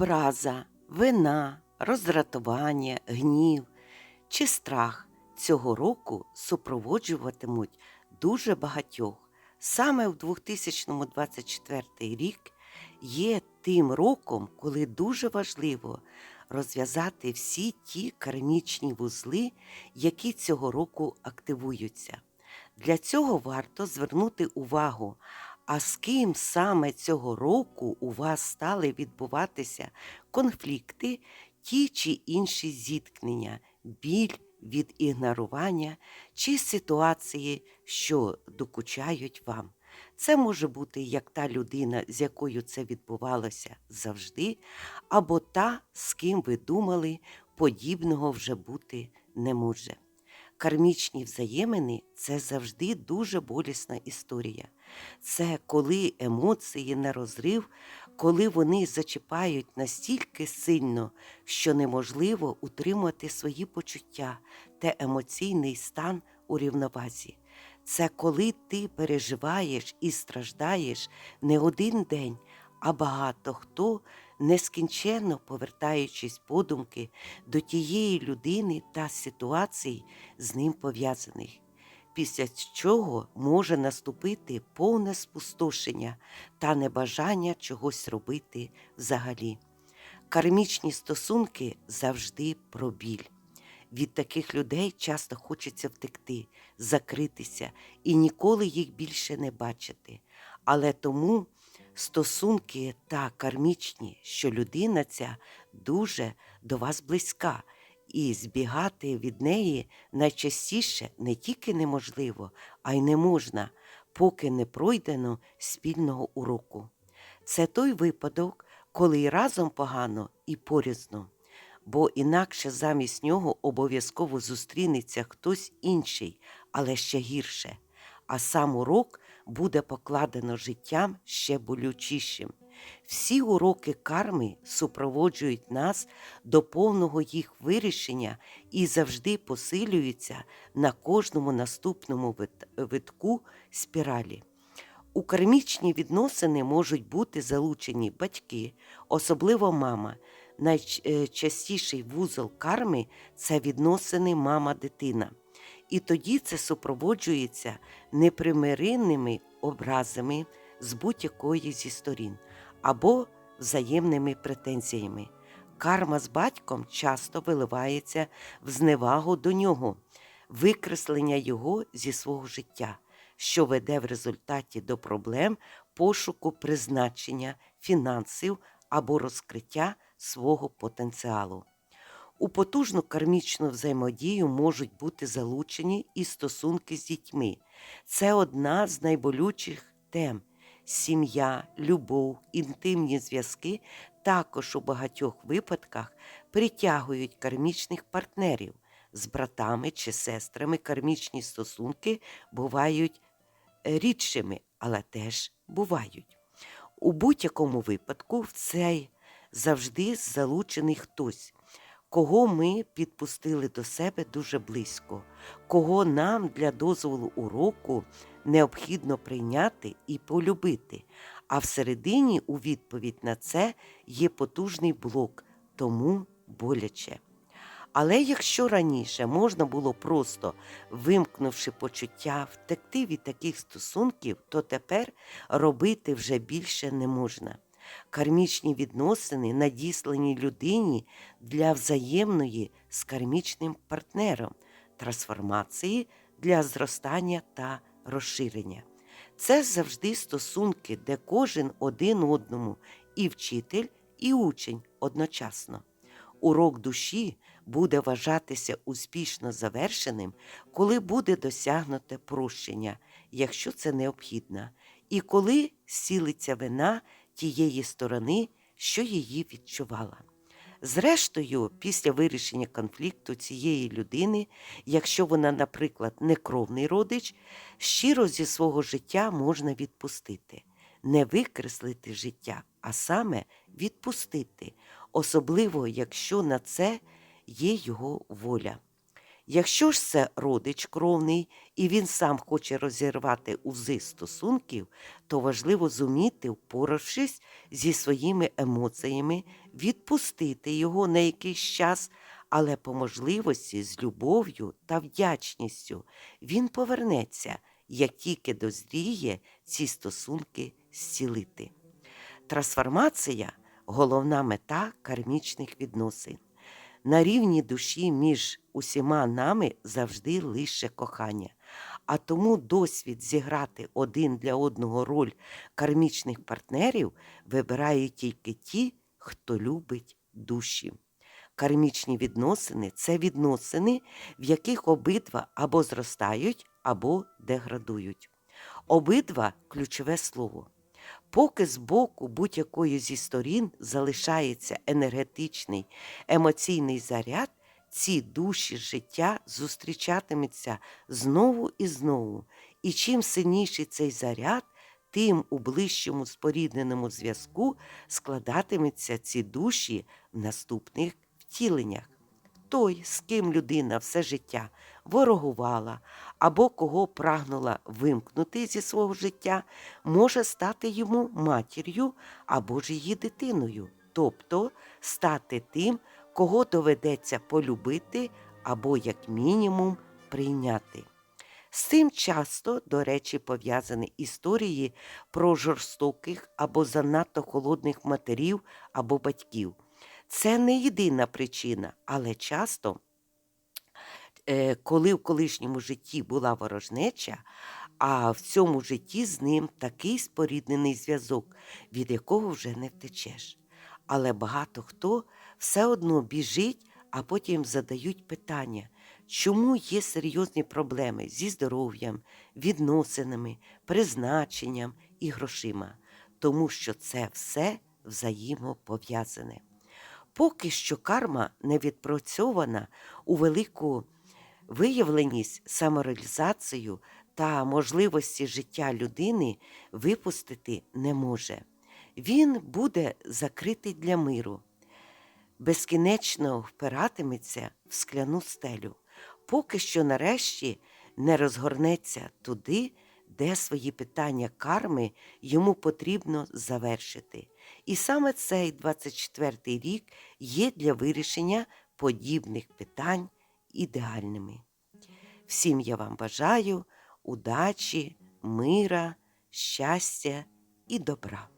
Образа, вина, роздратування, гнів чи страх цього року супроводжуватимуть дуже багатьох. Саме в 2024 рік є тим роком, коли дуже важливо розв'язати всі ті кармічні вузли, які цього року активуються. Для цього варто звернути увагу, а з ким саме цього року у вас стали відбуватися конфлікти, ті чи інші зіткнення, біль від ігнорування чи ситуації, що докучають вам. Це може бути як та людина, з якою це відбувалося завжди, або та, з ким ви думали, подібного вже бути не може. Кармічні взаємини це завжди дуже болісна історія. Це коли емоції на розрив, коли вони зачіпають настільки сильно, що неможливо утримати свої почуття та емоційний стан у рівновазі. Це коли ти переживаєш і страждаєш не один день, а багато хто, нескінченно повертаючись подумки до тієї людини та ситуацій, з ним пов'язаних, після чого може наступити повне спустошення та небажання чогось робити взагалі. Кармічні стосунки завжди про біль. Від таких людей часто хочеться втекти, закритися і ніколи їх більше не бачити. Але тому стосунки та кармічні, що людина ця дуже до вас близька, і збігати від неї найчастіше не тільки неможливо, а й не можна, поки не пройдено спільного уроку. Це той випадок, коли і разом погано, і порізно бо інакше замість нього обов'язково зустрінеться хтось інший, але ще гірше. А сам урок буде покладено життям ще болючішим. Всі уроки карми супроводжують нас до повного їх вирішення і завжди посилюються на кожному наступному витку спіралі. У кармічні відносини можуть бути залучені батьки, особливо мама. Найчастіший вузол карми це відносини мама-дитина. І тоді це супроводжується непримиренними образами з будь-якої зі сторін або взаємними претензіями. Карма з батьком часто виливається в зневагу до нього, викреслення його зі свого життя, що веде в результаті до проблем пошуку призначення, фінансів або розкриття свого потенціалу. У потужну кармічну взаємодію можуть бути залучені і стосунки з дітьми. Це одна з найболючих тем. Сім'я, любов, інтимні зв'язки також у багатьох випадках притягують кармічних партнерів. З братами чи сестрами кармічні стосунки бувають рідшими, але теж бувають. У будь-якому випадку в цей завжди залучений хтось, кого ми підпустили до себе дуже близько, кого нам для дозволу уроку необхідно прийняти і полюбити. А всередині у відповідь на це є потужний блок, тому боляче. Але якщо раніше можна було просто, вимкнувши почуття, втекти від таких стосунків, то тепер робити вже більше не можна. Кармічні відносини надіслані людині для взаємної з кармічним партнером, трансформації для зростання та розширення. Це завжди стосунки, де кожен один одному і вчитель, і учень одночасно. Урок душі буде вважатися успішно завершеним, коли буде досягнуте прощення, якщо це необхідно, і коли сілиться вина тієї сторони, що її відчувала. Зрештою, після вирішення конфлікту цієї людини, якщо вона, наприклад, не кровний родич, щиро зі свого життя можна відпустити, не викреслити життя, а саме відпустити, особливо якщо на це є його воля. Якщо ж це родич кровний і він сам хоче розірвати узи стосунків, то важливо зуміти, впоравшись зі своїми емоціями, відпустити його на якийсь час, але по можливості з любов'ю та вдячністю він повернеться, як тільки дозріє ці стосунки зцілити. Трансформація головна мета кармічних відносин. На рівні душі між усіма нами завжди лише кохання. А тому досвід зіграти один для одного роль кармічних партнерів вибирають тільки ті, хто любить душі. Кармічні відносини це відносини, в яких обидва або зростають, або деградують. Обидва ключове слово. Поки з боку будь-якої зі сторін залишається енергетичний емоційний заряд, ці душі життя зустрічатимуться знову і знову. І чим сильніший цей заряд, тим у ближчому спорідненому зв'язку складатимуться ці душі в наступних втіленнях. Той, з ким людина все життя ворогувала або кого прагнула вимкнути зі свого життя, може стати йому матір'ю або ж її дитиною, тобто стати тим, кого доведеться полюбити або, як мінімум, прийняти. З цим часто, до речі, пов'язані історії про жорстоких або занадто холодних матерів або батьків. Це не єдина причина, але часто, е, коли в колишньому житті була ворожнеча, а в цьому житті з ним такий споріднений зв'язок, від якого вже не втечеш. Але багато хто все одно біжить, а потім задають питання, чому є серйозні проблеми зі здоров'ям, відносинами, призначенням і грошима, тому що це все взаємопов'язане. Поки що карма не відпрацьована у велику виявленість, самореалізацію та можливості життя людини випустити не може. Він буде закритий для миру, безкінечно впиратиметься в скляну стелю, поки що нарешті не розгорнеться туди, де свої питання карми йому потрібно завершити. І саме цей 24-й рік є для вирішення подібних питань ідеальними. Всім я вам бажаю удачі, мира, щастя і добра.